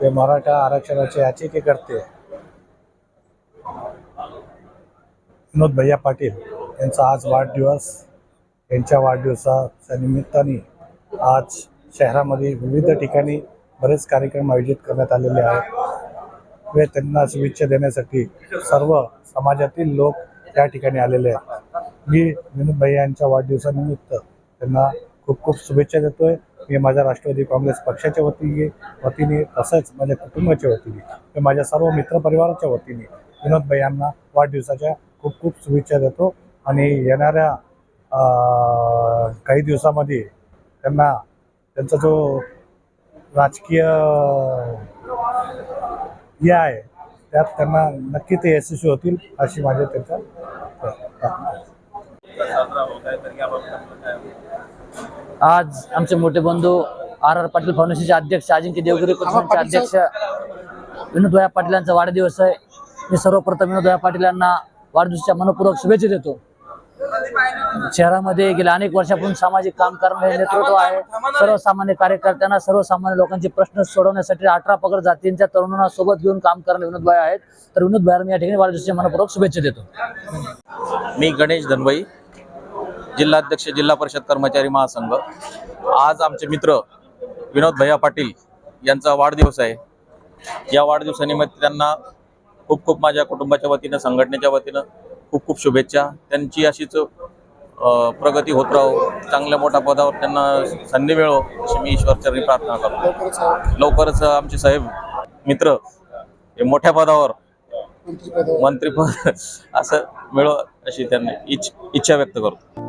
ते मराठा आरक्षणाचे याचिकेकर्ते विनोद भैया पाटील यांचा आज वाढदिवस. यांच्या वाढदिवसाच्या निमित्ताने आज शहरामध्ये विविध ठिकाणी बरेच कार्यक्रम आयोजित करण्यात आलेले आहेत. व त्यांना शुभेच्छा देण्यासाठी सर्व समाजातील लोक त्या ठिकाणी आलेले आहेत. मी विनोद भैया यांच्या वाढदिवसानिमित्त त्यांना खूप खूप शुभेच्छा देतोय. मी माझ्या राष्ट्रवादी काँग्रेस पक्षाच्या वतीने वतीने तसंच माझ्या कुटुंबाच्या वतीने मी माझ्या सर्व मित्रपरिवाराच्या वतीने विनोद यांना वाढदिवसाच्या खूप खूप शुभेच्छा देतो. आणि येणाऱ्या काही दिवसामध्ये त्यांना त्यांचा जो राजकीय या आहे त्यात त्यांना नक्की ते यशस्वी होतील अशी माझ्या त्यांच्या आज आमचे मोठे बंधू आर आर पाटील फाउंडेशनचे अध्यक्ष अजिंक्य देवगिरी प्रतिष्ठानचे अध्यक्ष विनोदभाया पाटील यांचा वाढदिवस आहे. मी सर्वप्रथम विनोदभाया पाटील यांना वाढदिवसाच्या मनपूर्वक शुभेच्छा देतो. शहरामध्ये गेल्या अनेक वर्षापासून सामाजिक काम करणारे नेतृत्व आहे. सर्वसामान्य कार्यकर्त्यांना सर्वसामान्य लोकांचे प्रश्न सोडवण्यासाठी अठरा पगड जातींच्या तरुणांना सोबत घेऊन काम करणारे विनोदभाई आहेत. तर विनोदभाई मी या ठिकाणी वाढदिवसाच्या मनपूर्वक शुभेच्छा देतो. मी गणेश धनबाई. जिल्हाध्यक्ष जिल्हा परिषद कर्मचारी महासंघ. आज आमचे मित्र विनोद भैया पाटील यांचा वाढदिवस आहे. या वाढदिवसानिमित्त त्यांना खूप खूप माझ्या कुटुंबाच्या वतीनं संघटनेच्या वतीनं खूप खूप शुभेच्छा. त्यांची अशीच प्रगती होत राहो. चांगल्या मोठ्या पदावर त्यांना संधी मिळो अशी मी ईश्वरचरणी प्रार्थना करतो. लवकरच आमचे साहेब मित्र हे मोठ्या पदावर मंत्रीपद असं मिळो अशी त्यांनी इच्छ इच्छा व्यक्त करतो.